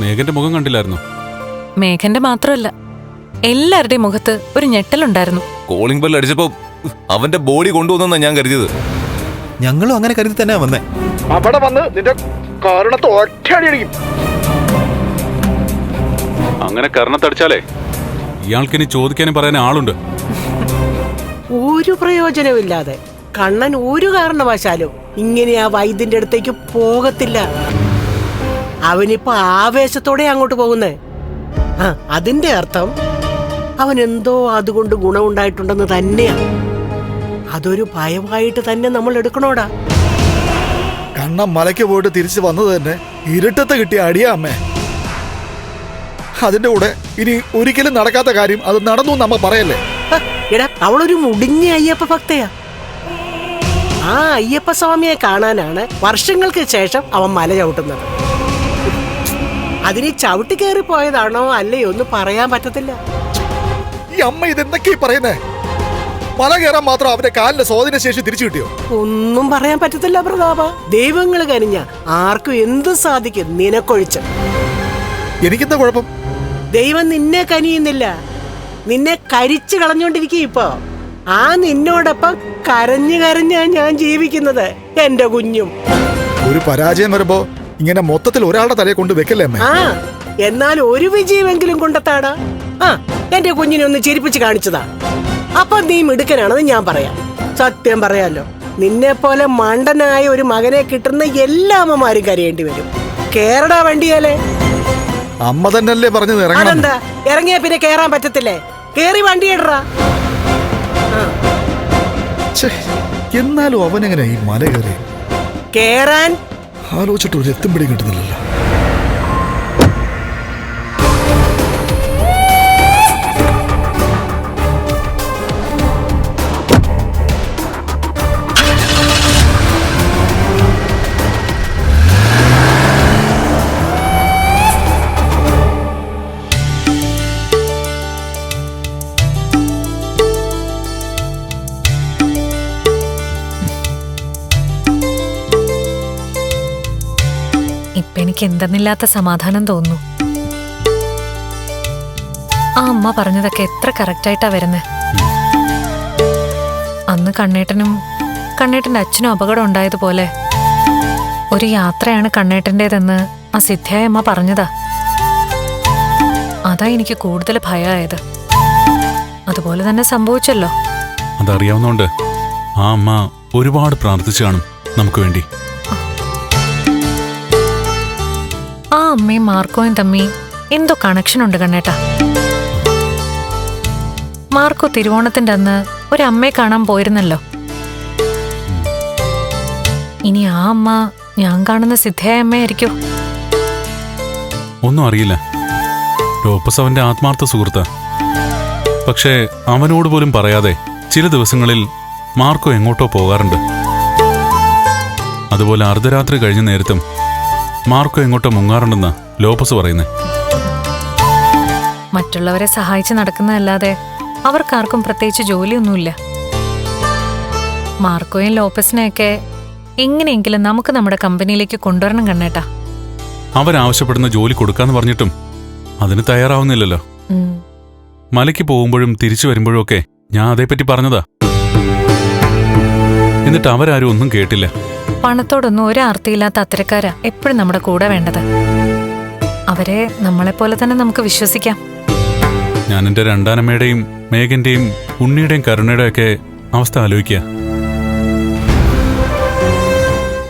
മേഘന്റെ മുഖം കണ്ടില്ലായിരുന്നു? മേഘന്റെ മാത്രമല്ല എല്ലാവരുടെയും മുഖത്ത് ഒരു ഞെട്ടലുണ്ടായിരുന്നു. കോളിംഗ് ബെൽ അടിച്ചപ്പോ അവന്റെ ബോഡി കൊണ്ടുവന്നാ ഞാൻ കരുതിയത്. ഞങ്ങളും അങ്ങനെ കരുതി തന്നെ വന്നേ. അവിടെ വന്ന് നിന്റെ കാരണത്ത് ഒറ്റയടി അടിക്കും അങ്ങനെ കർണത്തടിച്ചാലേ ഇയാൾക്കിനി ചോദിക്കാനും പറയാൻ ആളുണ്ട്. ഒരു പ്രയോജനമില്ലാതെ കണ്ണൻ ഒരു കാരണവശാലും ഇങ്ങനെ ആ വൈദ്യന്റെ അടുത്തേക്ക് പോകത്തില്ല. അവനിപ്പോ ആവേശത്തോടെ അങ്ങോട്ട് പോകുന്നേ. ആ അതിന്റെ അർത്ഥം അവൻ എന്തോ അതുകൊണ്ട് ഗുണമുണ്ടായിട്ടുണ്ടെന്ന് തന്നെയാ. അതൊരു ഭയമായിട്ട് തന്നെ നമ്മൾ എടുക്കണോടാ. കണ്ണ മലയ്ക്ക് പോയിട്ട് തിരിച്ചു വന്നത് തന്നെ ഇരുട്ടത്ത് കിട്ടിയ അടിയാ അമ്മേ. അതിന്റെ കൂടെ ഇനി ഒരിക്കലും നടക്കാത്ത കാര്യം അത് നടന്നു നമ്മ പറയല്ലേ? എടാ അവളൊരു മുടിഞ്ഞ അയ്യപ്പ ഭക്തയാ. ആ അയ്യപ്പ സ്വാമിയെ കാണാനാണ് വർഷങ്ങൾക്ക് ശേഷം അവൻ മല ചവിട്ടുന്നത്. അതിന് ചവിട്ടി കയറി പോയതാണോ അല്ലയോ? ഒന്നും പറയാൻ പറ്റത്തില്ല. ഈ അമ്മ ഇതെന്തൊക്കെയാ പറയുന്നേ? മല കയറാൻ മാത്രം അവന്റെ കാലിന്റെ സ്വാധീന ശേഷി തിരിച്ചു കിട്ടിയോ? ഒന്നും പറയാൻ പറ്റത്തില്ല പ്രതാപ. ദൈവങ്ങൾ കനിഞ്ഞ ആർക്കും എന്ത് സാധിക്കും നിനക്കൊഴിച്ച്. എനിക്കെന്താ കുഴപ്പം? ദൈവം നിന്നെ കനിയുന്നില്ല. നിന്നെ കരിച്ചു കളഞ്ഞോണ്ടിരിക്കുക ഇപ്പോ. ആ നിന്നോടൊപ്പം കരഞ്ഞു കരഞ്ഞാ ഞാൻ ജീവിക്കുന്നത് എന്റെ കുഞ്ഞും. ഒരു പരാജയം വരുമ്പോ ഇങ്ങനെ മൊത്തത്തിൽ ഒരാളുടെ തലയെ കൊണ്ട് വെക്കല്ലേ അമ്മേ? ആ എന്നാൽ ഒരു വിജയമെങ്കിലും കൊണ്ടെത്താടാ. ആ എന്റെ കുഞ്ഞിനെ ഒന്ന് ചിരിപ്പിച്ച് കാണിച്ചതാ. അപ്പൊ നീ മിടുക്കനാണെന്ന് ഞാൻ പറയാം. സത്യം പറയാലോ നിന്നെ പോലെ മണ്ടനായ ഒരു മകനെ കിട്ടുന്ന എല്ലാ അമ്മമാരും കരയേണ്ടി വരും. കേരള വണ്ടിയാലേ. അമ്മ തന്നെയല്ലേ പറഞ്ഞു ഇറങ്ങണം. അതെന്താ? ഇറങ്ങിയ പിന്നെ കേറാൻ പറ്റത്തില്ലേ? കേറി വണ്ടി ഇടറാ. ഛേ, എന്നാലും അവനെങ്ങനെ ഈ മല കയറി കേറാൻ ആലോചിച്ചിട്ട് ഒരു എത്തും പിടിയും കിട്ടുന്നില്ലല്ലോ. എനിക്ക് എന്തെന്നില്ലാത്ത സമാധാനം തോന്നുന്നു. ആ അമ്മ പറഞ്ഞതൊക്കെ എത്ര കറക്റ്റായിട്ടാ വരുന്നത് അന്ന് കണ്ണേട്ടനും കണ്ണേട്ടന്റെ അച്ഛനും അപകടം ഉണ്ടായതുപോലെ ഒരു യാത്രയാണ് കണ്ണേട്ടന്റെതെന്ന് ആ സിദ്ധ്യായ അമ്മ പറഞ്ഞതാ. അതാ എനിക്ക് കൂടുതൽ ഭയമായത് അതുപോലെ തന്നെ സംഭവിച്ചല്ലോ. അതറിയാവുന്നോണ്ട് ആ അമ്മ ഒരുപാട് പ്രാർത്ഥിച്ചു കാണും നമുക്ക് വേണ്ടി. ആ അമ്മയും മാർക്കോയും തമ്മി. എന്തോ കണക്ഷൻ ഉണ്ട് കണ്ണേട്ടാ. മാർക്കോ തിരുവോണത്തിന്റെ അന്ന് ഒരു അമ്മയെ കാണാൻ പോയിരുന്നല്ലോ. ഇനി ആ അമ്മ ഞാൻ കാണുന്ന സിദ്ധയായ അമ്മയായിരിക്കോ. ഒന്നും അറിയില്ല. ലോപ്പസ് അവന്റെ ആത്മാർത്ഥ സുഹൃത്ത്. പക്ഷേ അവനോട് പോലും പറയാതെ ചില ദിവസങ്ങളിൽ മാർക്കോ എങ്ങോട്ടോ പോകാറുണ്ട്. അതുപോലെ അർദ്ധരാത്രി കഴിഞ്ഞ നേരത്തും മാർക്കോ എങ്ങോട്ടോ മുങ്ങാറുണ്ടെന്നാ ലോപ്പസ് പറയുന്നേ. മറ്റുള്ളവരെ സഹായിച്ച് നടക്കുന്നതല്ലാതെ അവർക്കാർക്കും പ്രത്യേകിച്ച് ജോലിയൊന്നുമില്ല. മാർക്കോയും ലോപ്പസിനെയൊക്കെ എങ്ങനെയെങ്കിലും നമുക്ക് നമ്മുടെ കമ്പനിയിലേക്ക് കൊണ്ടുവരണം കണ്ണേട്ടാ. അവരാവശ്യപ്പെടുന്ന ജോലി കൊടുക്കാന്ന് പറഞ്ഞിട്ടും അതിന് തയ്യാറാവുന്നില്ലല്ലോ. മലയ്ക്ക് പോകുമ്പോഴും തിരിച്ചു വരുമ്പോഴും ഒക്കെ ഞാൻ അതേപ്പറ്റി പറഞ്ഞതാ. എന്നിട്ട് അവരാരും ഒന്നും കേട്ടില്ല. പണത്തോടൊന്നും ഒരാർത്തിയില്ലാത്ത അത്തരക്കാരാ എപ്പോഴും നമ്മുടെ കൂടെ വേണ്ടത്. അവരെ നമ്മളെപ്പോലെ തന്നെ നമുക്ക് വിശ്വസിക്കാം. ഞാൻ എന്റെ രണ്ടാനമ്മയുടെയും മേഘന്റെയും ഉണ്ണിയുടെയും കരുണയുടെയും ഒക്കെ അവസ്ഥ ആലോചിക്കുക.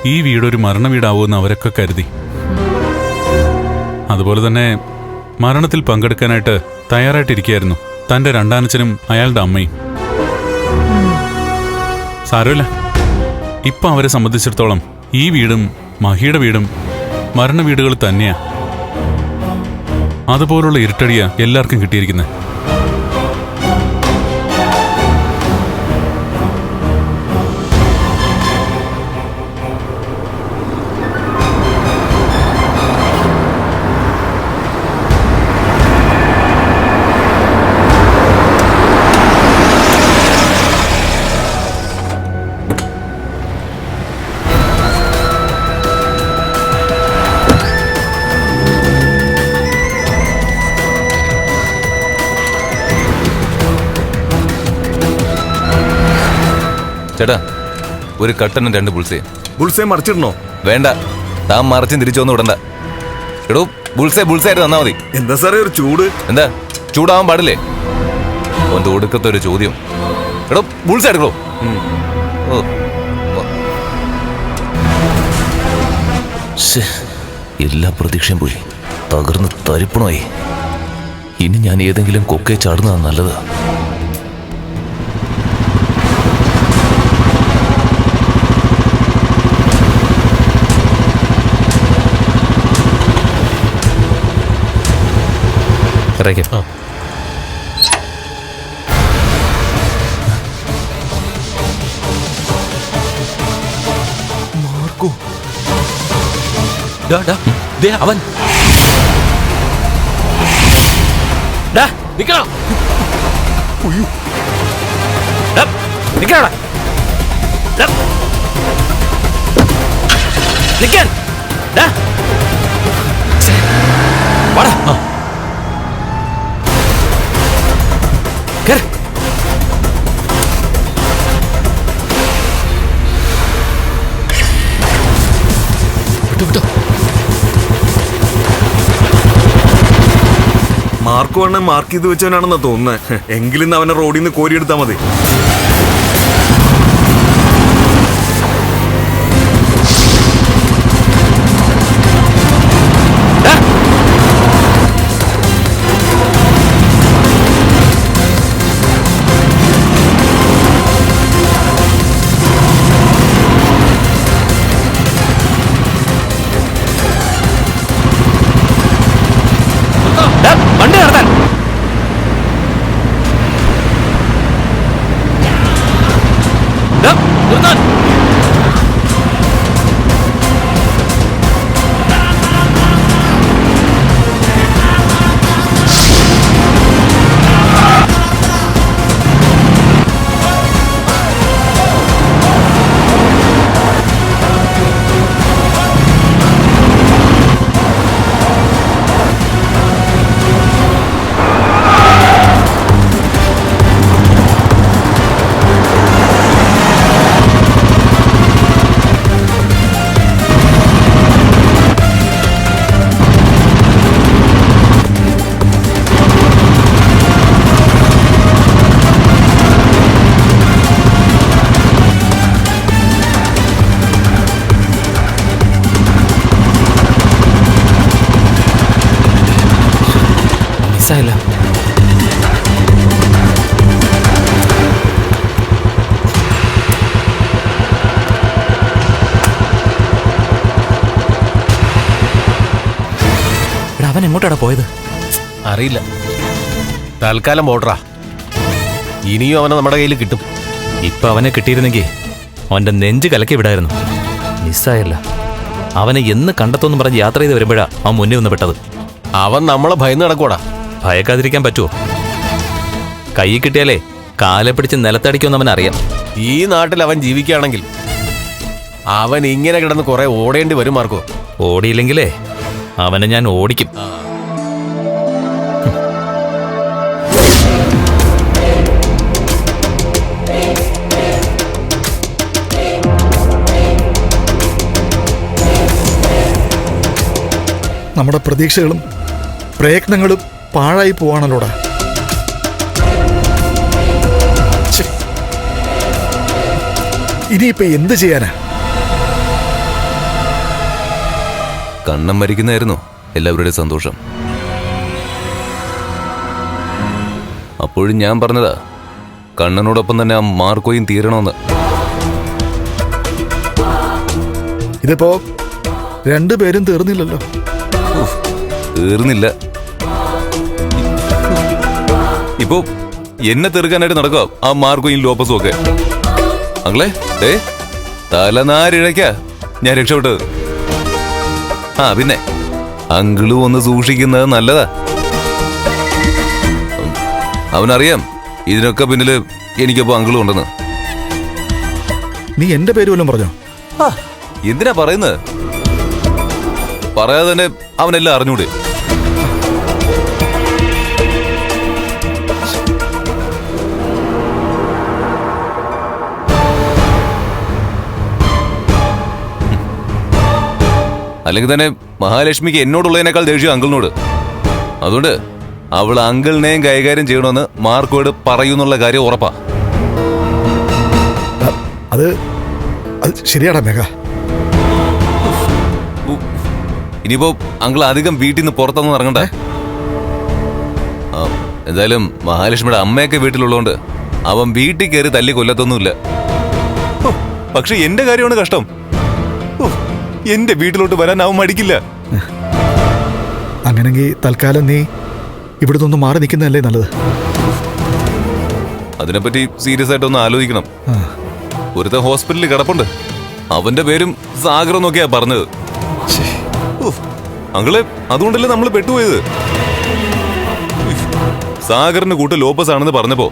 ഈ വീടൊരു മരണ എന്ന് അവരൊക്കെ കരുതി. അതുപോലെ തന്നെ മരണത്തിൽ പങ്കെടുക്കാനായിട്ട് തയ്യാറായിട്ടിരിക്കുകയായിരുന്നു തന്റെ രണ്ടാനച്ഛനും അയാളുടെ അമ്മയും. സാരമില്ല. ഇപ്പൊ അവരെ സംബന്ധിച്ചിടത്തോളം ഈ വീടും മഹിയുടെ വീടും മരണ വീടുകൾ തന്നെയാ. അതുപോലുള്ള ഇരുട്ടടിയാ എല്ലാവർക്കും കിട്ടിയിരിക്കുന്നത് ചേട്ടാ ഒരു കട്ടനും രണ്ട് ബുൾസയും ബുൾസേ മറിച്ചിടണോ? വേണ്ട താൻ മറിച്ചും തിരിച്ചൊന്നും ഇടണ്ട. എടോ ബുൾസേ ബുൾസായിട്ട് തന്നാ മതി. എന്താ സാറേ ഒരു ചൂട്? എന്താ ചൂടാവാൻ പാടില്ലേ? ഓന്റെ ഒടുക്കത്തെ ഒരു ചോദ്യം. എടോ ബുൾസേ എടുക്കണോ? ഓ എല്ലാ പ്രതീക്ഷയും പോയി. തകർന്ന് തരിപ്പണമായി. ഇനി ഞാൻ ഏതെങ്കിലും കൊക്കെ ചാടുന്നതാണ് നല്ലത്. ഇറങ്ങിക്കോ. അവൻ നിക്കണോ? നിക്കണോടാ. നിക്കാൻ. വാടാ. മാർക്ക് മാർക്ക് ചെയ്ത് വെച്ചവനാണെന്നാ തോന്നുന്നത് എങ്കിലും അവനെ റോഡിൽ നിന്ന് കോരിയെടുത്താൽ മതി. എടാ, അവൻ എങ്ങോട്ടാടാ പോയത്? അറിയില്ല. തൽക്കാലം പോട്ടറാ ഇനിയും അവനെ നമ്മുടെ കയ്യിൽ കിട്ടും. ഇപ്പൊ അവനെ കിട്ടിയിരുന്നെങ്കിൽ അവന്റെ നെഞ്ച് കലക്കി വിടായിരുന്നു. മിസ്സായല്ല. അവനെ എന്ന് കണ്ടെത്തുമെന്ന് പറഞ്ഞ് യാത്ര ചെയ്ത് വരുമ്പോഴാ അവൻ മുന്നേ വന്ന് പെട്ടത്. അവൻ നമ്മളെ ഭയന്ന് നടക്കൂടാ ഭയക്കാതിരിക്കാൻ പറ്റുമോ കൈ കിട്ടിയാലേ കാലെ പിടിച്ച് നിലത്തടിക്കുമെന്ന് അവൻ അറിയാം. ഈ നാട്ടിൽ അവൻ ജീവിക്കുകയാണെങ്കിൽ അവൻ ഇങ്ങനെ കിടന്ന് കുറെ ഓടേണ്ടി വരും മാർക്കോ. ഓടിയില്ലെങ്കിലേ അവനെ ഞാൻ ഓടിക്കും. നമ്മുടെ പ്രതീക്ഷകളും പ്രയത്നങ്ങളും പാഴായി പോവാണല്ലോടാ. ഇനിയിപ്പോ എന്ത് ചെയ്യാനാ? കണ്ണം മരിക്കുന്നതായിരുന്നു എല്ലാവരുടെയും സന്തോഷം. അപ്പോഴും ഞാൻ പറഞ്ഞതാ കണ്ണനോടൊപ്പം തന്നെ ആ മാർക്കോയും തീരണമെന്ന്. ഇതിപ്പോ രണ്ടുപേരും തീർന്നില്ലല്ലോ. തീർന്നില്ല. ഇപ്പോ എന്നെ തീർക്കാനായിട്ട് നടക്കുക ആ മാർക്കോയും ലോപ്പസും ഒക്കെ. അങ്ങളെ ഏ തലനാരിഴയ്ക്ക ഞാൻ രക്ഷപ്പെട്ടത്. ആ പിന്നെ. അങ്കിളും ഒന്ന് സൂക്ഷിക്കുന്നത് നല്ലതാ. അവനറിയാം ഇതിനൊക്കെ പിന്നിൽ എനിക്കപ്പോ അങ്കിളും ഉണ്ടെന്ന്. നീ എന്റെ പേര് വല്ലതും പറഞ്ഞോ? എന്തിനാ പറയുന്നത്? പറയാതെ തന്നെ അവനെല്ലാം അറിഞ്ഞൂടെ? അല്ലെങ്കിൽ തന്നെ മഹാലക്ഷ്മിക്ക് എന്നോടുള്ളതിനേക്കാൾ ദേഷ്യം അങ്കിളിനോട്. അതുകൊണ്ട് അവൾ അങ്കിളിനെയും കൈകാര്യം ചെയ്യണമെന്ന് മാർക്കോട് പറയുന്നുള്ള കാര്യം ഉറപ്പാ. അത് അത് ശരിയാടാ മേഘ. ഇനിയിപ്പോ അങ്കിൾ അധികം വീട്ടിൽ നിന്ന് പുറത്തൊന്നും ഇറങ്ങണ്ടേ. എന്തായാലും മഹാലക്ഷ്മിയുടെ അമ്മയൊക്കെ വീട്ടിലുള്ളതുകൊണ്ട് അവൻ വീട്ടിൽ കയറി തല്ലി കൊല്ലത്തൊന്നുമില്ല. പക്ഷെ എന്റെ കാര്യമാണ് കഷ്ടം. എന്റെ വീട്ടിലോട്ട് വരാൻ അവൻ മടിക്കില്ല. അങ്ങനെങ്കിൽ തൽക്കാലം നീ ഇവിടെ നിന്ന് മാറി നിൽക്കുന്നതല്ലേ നല്ലത്? അതിനെപ്പറ്റി സീരിയസ് ആയിട്ടൊന്ന് ആലോചിക്കണം. ഒരുത്ത ഹോസ്പിറ്റലിൽ കിടപ്പുണ്ട്. അവന്റെ പേരും സാഗർ എന്നൊക്കെയാ പറഞ്ഞത്. ഉഫ്, അങ്കിളെ അതുകൊണ്ടല്ലേ നമ്മൾ പെട്ടുപോയത്? സാഗറിന്റെ സാഗറിന് കൂട്ട് ലോപ്പസ് ആണെന്ന് പറഞ്ഞപ്പോ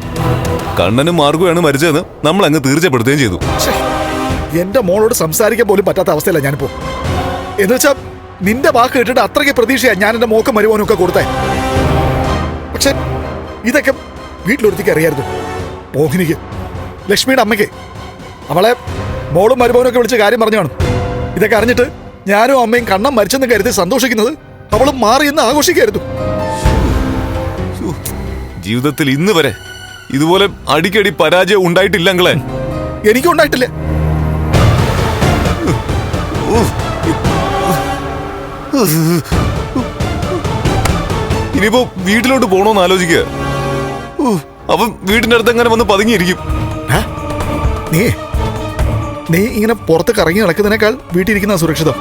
കണ്ണനും മാർഗുവാണ് മരിച്ചതെന്ന് നമ്മൾ അങ്ങ് തീർച്ചപ്പെടുത്തുകയും ചെയ്തു. എന്റെ മോളോട് സംസാരിക്കാൻ പോലും പറ്റാത്ത അവസ്ഥയല്ല ഞാനിപ്പോ? എന്ന് വെച്ചാ നിന്റെ വാക്ക് കേട്ടിട്ട് അത്രയ്ക്ക് പ്രതീക്ഷയാ ഞാൻ എന്റെ മോക്കും മരുവാനൊക്കെ ഒക്കെ കൊടുത്തേ. പക്ഷെ ഇതൊക്കെ വീട്ടിലൊരുത്തിക്ക് അറിയായിരുന്നു. മോഹിനിക്ക് ലക്ഷ്മിയുടെ അമ്മയ്ക്ക്. അവളെ മോളും മരുമോനും ഒക്കെ വിളിച്ച് കാര്യം പറഞ്ഞു കാണും ഇതൊക്കെ അറിഞ്ഞിട്ട് ഞാനും അമ്മയും കണ്ണം മരിച്ചെന്ന് കരുതി സന്തോഷിക്കുന്നത് അവളും മാറി എന്ന് ആഘോഷിക്കായിരുന്നു ജീവിതത്തിൽ ഇന്ന് വരെ ഇതുപോലെ അടിക്കടി പരാജയം ഉണ്ടായിട്ടില്ല അങ്കിളെ. എനിക്കും ഉണ്ടായിട്ടില്ല. ഇനിയിപ്പോ വീട്ടിലോട്ട് പോണോന്ന് ആലോചിക്കുക അവൻ വീടിന്റെ അടുത്ത് എങ്ങനെ വന്ന് പതുങ്ങിയിരിക്കും? നീ നീ ഇങ്ങനെ പുറത്ത് കറങ്ങി നടക്കുന്നതിനേക്കാൾ വീട്ടിലിരിക്കുന്ന സുരക്ഷിതം.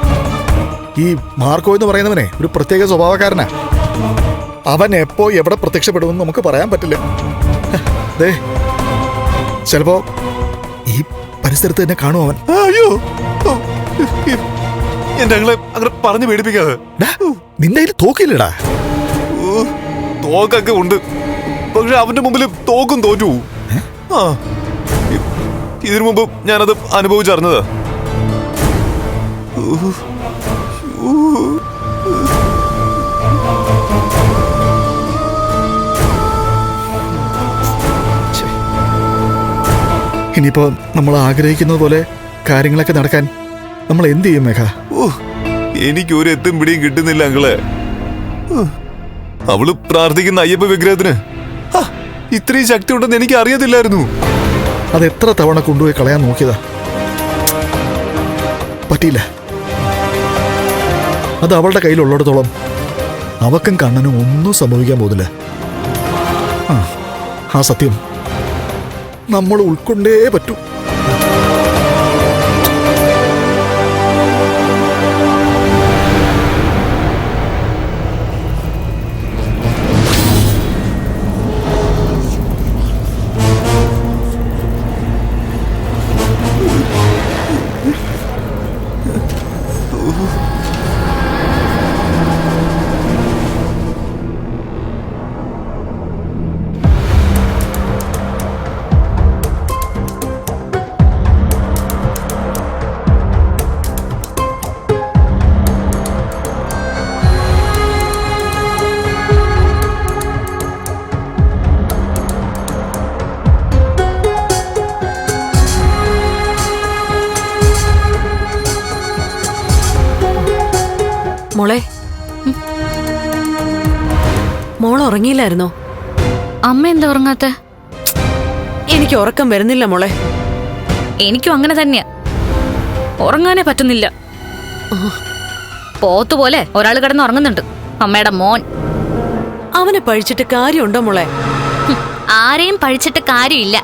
ഈ മാർക്കോ എന്ന് പറയുന്നവനെ ഒരു പ്രത്യേക സ്വഭാവക്കാരനാ. അവൻ എപ്പോ എവിടെ പ്രത്യക്ഷപ്പെടുമെന്ന് നമുക്ക് പറയാൻ പറ്റില്ല. ദേ ചിലപ്പോ ഈ പരിസരത്ത് തന്നെ കാണും അവൻ. അയ്യോ എന്റെ അങ്ങളെ അങ്ങനെ പറഞ്ഞു പേടിപ്പിക്കാതെ. നിന്റെ അതിൽ തോക്കില്ലടാ. തോക്കൊക്കെ ഉണ്ട്. പക്ഷെ അവന്റെ മുമ്പിൽ തോക്കും തോറ്റു. ആ ഇതിനു മുമ്പ് ഞാനത് അനുഭവിച്ചറിഞ്ഞതാ. ഇനിയിപ്പോ നമ്മൾ ആഗ്രഹിക്കുന്നത് പോലെ കാര്യങ്ങളൊക്കെ നടക്കാൻ നമ്മൾ എന്ത് ചെയ്യും മേഘ? എനിക്ക് ഒരു എത്തും പിടിയും കിട്ടുന്നില്ല അങ്ങളെ അവൾ പ്രാർത്ഥിക്കുന്ന അയ്യപ്പ വിഗ്രഹത്തിന്. ഇത്രയും ശക്തി ഉണ്ടെന്ന് എനിക്ക് അറിയത്തില്ലായിരുന്നു. അത് എത്ര തവണ കൊണ്ടുപോയി കളയാൻ നോക്കിയതാ? പറ്റിയില്ല. അത് അവളുടെ കയ്യിലുള്ളിടത്തോളം അവക്കും കണ്ണനും ഒന്നും സംഭവിക്കാൻ പോകുന്നില്ല. ആ സത്യം നമ്മൾ ഉൾക്കൊണ്ടേ പറ്റൂ. മോളെ. മോൾ ഉറങ്ങിയില്ലായിരുന്നോ? അമ്മ എന്താ ഉറങ്ങാത്ത? എനിക്ക് ഉറക്കം വരുന്നില്ല മോളെ. എനിക്കും അങ്ങനെ തന്നെയാ. ഉറങ്ങാനേ പറ്റുന്നില്ല. പോത്തുപോലെ ഒരാൾ കിടന്ന് ഉറങ്ങുന്നുണ്ട്. അമ്മയുടെ മോൻ. അവനെ പഴിച്ചിട്ട് കാര്യമുണ്ടോ മോളെ? ആരെയും പഴിച്ചിട്ട് കാര്യമില്ല.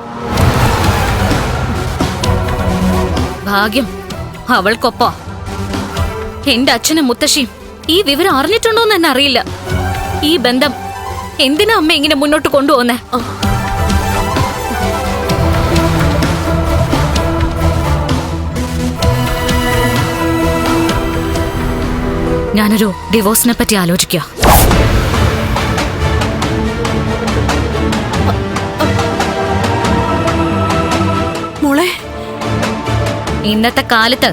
ഭാഗ്യം അവൾക്കൊപ്പം. എന്റെ അച്ഛനും മുത്തശ്ശിയും ഈ വിവരം അറിഞ്ഞിട്ടുണ്ടോന്ന് തന്നെ അറിയില്ല. ഈ ബന്ധം എന്തിനാ അമ്മ ഇങ്ങനെ മുന്നോട്ട് കൊണ്ടുപോകുന്നേ? ഞാനൊരു ഡിവോഴ്സിനെ പറ്റി ആലോചിക്കുക മോളെ. ഇന്നത്തെ കാലത്ത്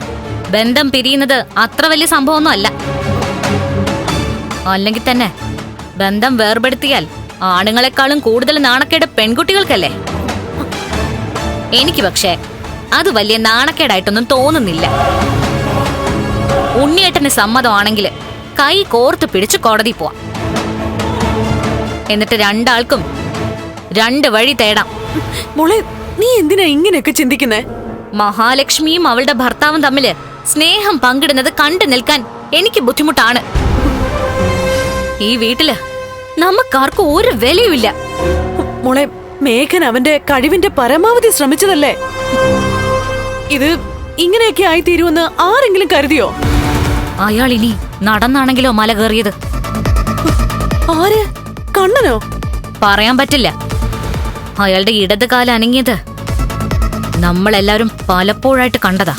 ബന്ധം പിരിയുന്നത് അത്ര വലിയ സംഭവമൊന്നും അല്ല. അല്ലെങ്കിൽ തന്നെ ബന്ധം വേർപെടുത്തിയാൽ ആണുങ്ങളെക്കാളും കൂടുതൽ നാണക്കേട് പെൺകുട്ടികൾക്കല്ലേ? എനിക്ക് പക്ഷേ അത് വലിയ നാണക്കേടായിട്ടൊന്നും തോന്നുന്നില്ല. ഉണ്ണിയേട്ടന് സമ്മതമാണെങ്കിൽ കൈ കോർത്ത് പിടിച്ച് കോടതി പോവാം. എന്നിട്ട് രണ്ടാൾക്കും രണ്ട് വഴി തേടാം. മോളെ നീ എന്തിനാ ഇങ്ങനെയൊക്കെ ചിന്തിക്കുന്നേ? മഹാലക്ഷ്മിയും അവളുടെ ഭർത്താവും തമ്മിൽ സ്നേഹം പങ്കിടുന്നത് കണ്ടു നിൽക്കാൻ എനിക്ക് ബുദ്ധിമുട്ടാണ്. ഈ വീട്ടിൽ നമുക്കാർക്കും ഒരു വിലയുമില്ല. മോളെ മേഘൻ അവന്റെ കഴിവിന്റെ പരമാവധി ശ്രമിച്ചതല്ലേ? ഇത് ഇങ്ങനെയൊക്കെ ആയിത്തീരുമെന്ന് ആരെങ്കിലും കരുതിയോ? അയാൾ ഇനി നടന്നാണെങ്കിലോ മല കയറിയത്? ആര്? കണ്ണനോ? പറയാൻ പറ്റില്ല. അയാളുടെ ഇടത് കാല അനങ്ങിയത് നമ്മളെല്ലാരും പലപ്പോഴായിട്ട് കണ്ടതാ.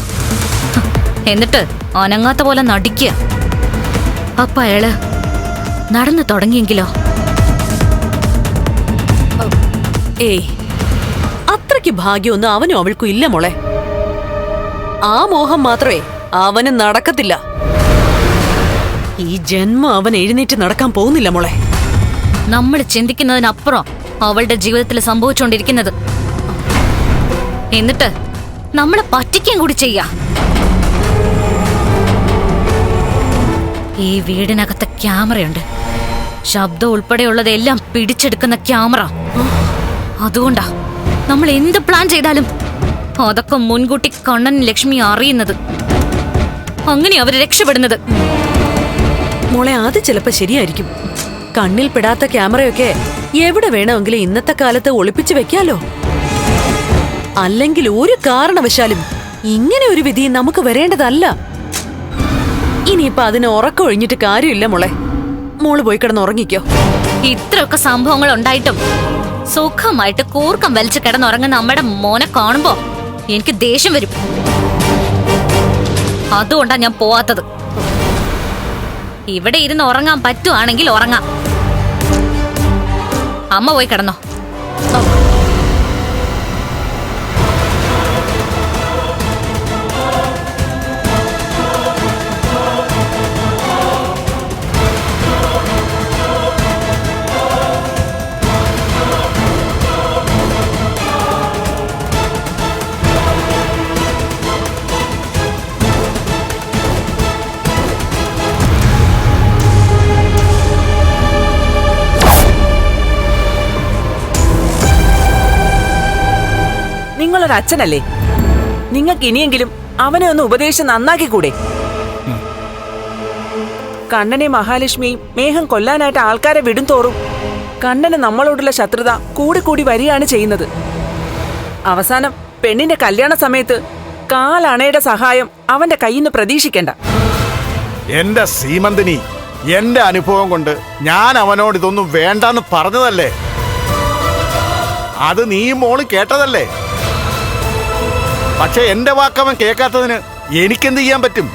എന്നിട്ട് അനങ്ങാത്ത പോലെ നടിക്കുക. അപ്പൊ അയാൾ നടന്നു തുടങ്ങിയെങ്കിലോ? ഏയ് അത്രയ്ക്ക് ഭാഗ്യമൊന്നും അവനും അവൾക്കും ഇല്ല മോളെ. ആ മോഹം മാത്രമേ അവന് നടക്കത്തില്ല. ഈ ജന്മം അവൻ എഴുന്നേറ്റ് നടക്കാൻ പോകുന്നില്ല മോളെ. നമ്മൾ ചിന്തിക്കുന്നതിനപ്പുറം അവളുടെ ജീവിതത്തിൽ സംഭവിച്ചുകൊണ്ടിരിക്കുന്നത്. എന്നിട്ട് നമ്മളെ പറ്റിക്കുകയും കൂടി ചെയ്യാ. ഈ വീടിനകത്ത് ക്യാമറയുണ്ട്. ശബ്ദം ഉൾപ്പെടെയുള്ളതെല്ലാം പിടിച്ചെടുക്കുന്ന ക്യാമറ. അതുകൊണ്ടാ നമ്മൾ എന്ത് പ്ലാൻ ചെയ്താലും അതൊക്കെ മുൻകൂട്ടി കണ്ണൻ ലക്ഷ്മി അറിയുന്നത്. അങ്ങനെ അവർ രക്ഷപ്പെടുന്നത്. മോളെ അത് ചിലപ്പോ ശരിയായിരിക്കും. കണ്ണിൽ പെടാത്ത ക്യാമറയൊക്കെ എവിടെ വേണമെങ്കിലും ഇന്നത്തെ കാലത്ത് ഒളിപ്പിച്ചു വെക്കാലോ? അല്ലെങ്കിൽ ഒരു കാരണവശാലും ഇങ്ങനെ ഒരു വിധി നമുക്ക് വരേണ്ടതല്ല. ഇനിയിപ്പൊ അതിന് ഉറക്കം ഒഴിഞ്ഞിട്ട് കാര്യമില്ല മോളെ. മോൾ പോയി കിടന്ന് ഉറങ്ങിക്കോ. ഇത്രയൊക്കെ സംഭവങ്ങൾ ഉണ്ടായിട്ടും സുഖമായിട്ട് കൂർക്കം വലിച്ചു കിടന്നുറങ്ങുന്ന നമ്മുടെ മോനെ കാണുമ്പോ എനിക്ക് ദേഷ്യം വരും. അതുകൊണ്ടാ ഞാൻ പോവാത്തത്. ഇവിടെ ഇരുന്ന് ഉറങ്ങാൻ പറ്റുവാണെങ്കിൽ ഉറങ്ങാം. അമ്മ പോയി കിടന്നോ. നിങ്ങളൊരു അച്ഛനല്ലേ? നിങ്ങൾക്ക് ഇനിയെങ്കിലും അവനെ ഒന്ന് നന്നാക്കി കൂടെ കണ്ണനെ മഹാലക്ഷ്മിയും മേഹം കൊല്ലാനായിട്ട് ആൾക്കാരെ വിടും തോറും കണ്ണന് നമ്മളോടുള്ള ശത്രുത കൂടി കൂടി വരികയാണ് ചെയ്യുന്നത്. അവസാനം പെണ്ണിന്റെ കല്യാണ സമയത്ത് കാലണയുടെ സഹായം അവന്റെ കയ്യിൽ നിന്ന് പ്രതീക്ഷിക്കേണ്ട. എന്റെ സീമന്തിനി എന്റെ അനുഭവം കൊണ്ട് ഞാൻ അവനോട് ഇതൊന്നും വേണ്ടെന്ന് പറഞ്ഞതല്ലേ? അത് നീ മോൾ കേട്ടതല്ലേ? പക്ഷെ എന്റെ വാക്കവൻ കേൾക്കാത്തതിന് എനിക്കെന്ത് ചെയ്യാൻ പറ്റും?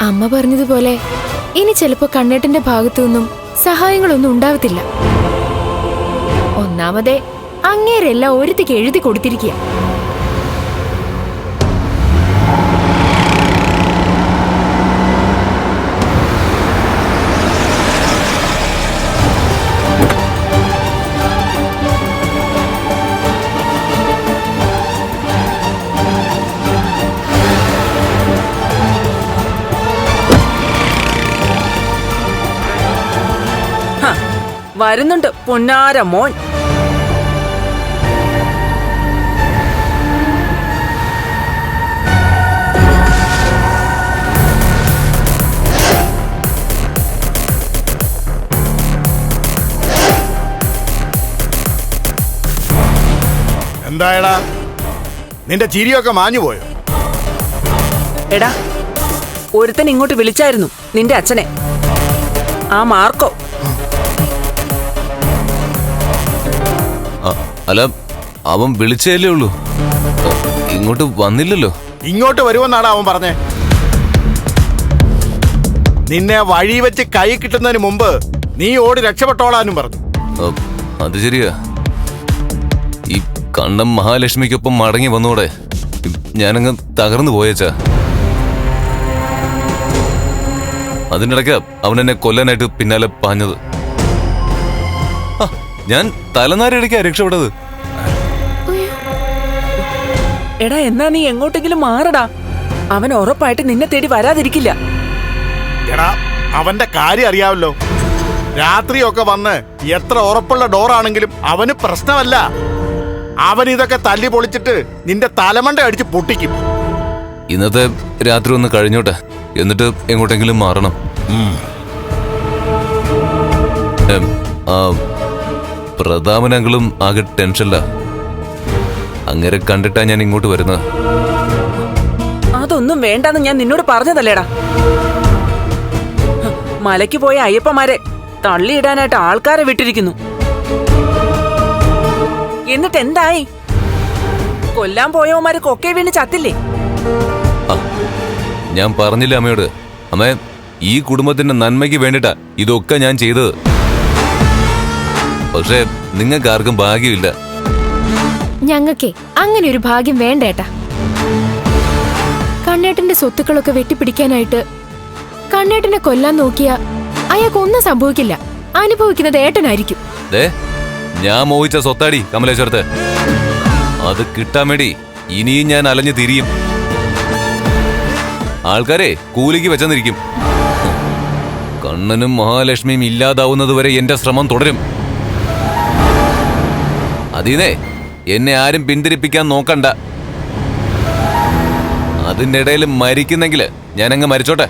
അമ്മ പറഞ്ഞതുപോലെ ഇനി ചിലപ്പോ കണ്ണേട്ടന്റെ ഭാഗത്തു നിന്നും സഹായങ്ങളൊന്നും ഉണ്ടാവത്തില്ല. ഒന്നാമതേ അങ്ങേരെല്ലാം ഒരുത്തിക്ക് എഴുതി കൊടുത്തിരിക്കുക. വരുന്നുണ്ട്. പൊന്നാര മോൻ. എന്തായടാ? നിന്റെ ചിരിയൊക്കെ മാഞ്ഞു പോയോ? എടാ ഒരുത്തൻ ഇങ്ങോട്ട് വിളിച്ചായിരുന്നു നിന്റെ അച്ഛനെ. ആ മാർക്കോ. അല്ല അവൻ വിളിച്ചല്ലേ ഉള്ളൂ. ഇങ്ങോട്ട് വന്നില്ലല്ലോ. ഇങ്ങോട്ട് വരുമെന്നാണ് അവൻ പറഞ്ഞേ. നിന്നെ വഴി വെച്ച് കൈ കിട്ടുന്നതിന് മുമ്പ് നീ ഓടി രക്ഷപ്പെട്ടോളാനും പറഞ്ഞു. അത് ശരിയാ. ഈ കണ്ണം മഹാലക്ഷ്മിക്കൊപ്പം മടങ്ങി വന്നോടെ. ഞാനങ്ങ് തകർന്നു പോയച്ചാ. അതിനിടയ്ക്ക് അവൻ എന്നെ കൊല്ലാനായിട്ട് പിന്നാലെ പാഞ്ഞത്. ഞാൻ തലനാരിടയ്ക്കാ രക്ഷപ്പെട്ടത്. എടാ എന്നാ നീ എങ്ങോട്ടെങ്കിലും മാറടാ. അവൻ ഉറപ്പായിട്ട് നിന്നെ തേടി വരാതിരിക്കില്ല. എടാ അവന്റെ കാര്യം അറിയാവല്ലോ. രാത്രിയൊക്കെ വന്ന് എത്ര ഉറപ്പുള്ള ഡോറാണെങ്കിലും അവന് പ്രശ്നമല്ല. അവൻ ഇതൊക്കെ തല്ലി പൊളിച്ചിട്ട് നിന്റെ തലമണ്ട അടിച്ച് പൊട്ടിക്കും. ഇന്നത്തെ രാത്രി ഒന്ന് കഴിഞ്ഞോട്ടെ. എന്നിട്ട് എങ്ങോട്ടെങ്കിലും മാറണം. ആ പ്രതാപനങ്ങളും ആകെ ടെൻഷനില്ല അങ്ങനെ കണ്ടിട്ടാ ഞാൻ ഇങ്ങോട്ട് വരുന്നത് അതൊന്നും വേണ്ടെന്ന് ഞാൻ നിന്നോട് പറഞ്ഞതല്ലേടാ. മലയ്ക്ക് പോയ അയ്യപ്പന്മാരെ തള്ളിയിടാനായിട്ട് ആൾക്കാരെ വിട്ടിരിക്കുന്നു. എന്നിട്ട് എന്തായി? കൊല്ലാൻ പോയവന്മാര് കൊക്കെ വീണ് ചത്തില്ലേ? ഞാൻ പറഞ്ഞില്ല അമ്മയോട്? അമ്മേ ഈ കുടുംബത്തിന്റെ നന്മയ്ക്ക് വേണ്ടിട്ടാ ഇതൊക്കെ ഞാൻ ചെയ്തത്. പക്ഷേ നിങ്ങൾക്ക് ആർക്കും ഭാഗ്യമില്ല. ഞങ്ങൾക്കേ അങ്ങനെ ഒരു ഭാഗ്യം വേണ്ടേട്ടാ കണ്ണേട്ടന്റെ സ്വത്തുക്കളൊക്കെ വെട്ടിപ്പിടിക്കാനായിട്ട് കണ്ണേട്ടനെ കൊല്ലാൻ നോക്കിയ അയാൾക്കൊന്നും സംഭവിക്കില്ല. അനുഭവിക്കുന്നത് ഏട്ടനായിരിക്കും. ഞാൻ മോഹിച്ച സ്വത്താടി കമലേശ്വരത്ത്. അത് കിട്ടാൻ വേണ്ടി ഇനിയും ഞാൻ അലഞ്ഞു തിരിയും. ആൾക്കാരെ കൂലിക്ക് വെച്ചെന്നിരിക്കും. കണ്ണനും മഹാലക്ഷ്മിയും ഇല്ലാതാവുന്നതുവരെ എന്റെ ശ്രമം തുടരും. അതിനെ എന്നെ ആരും പിന്തിരിപ്പിക്കാൻ നോക്കണ്ട. അതിന്റെ ഇടയിൽ മരിക്കുന്നെങ്കിൽ ഞാനങ്ങ് മരിച്ചോട്ടെ.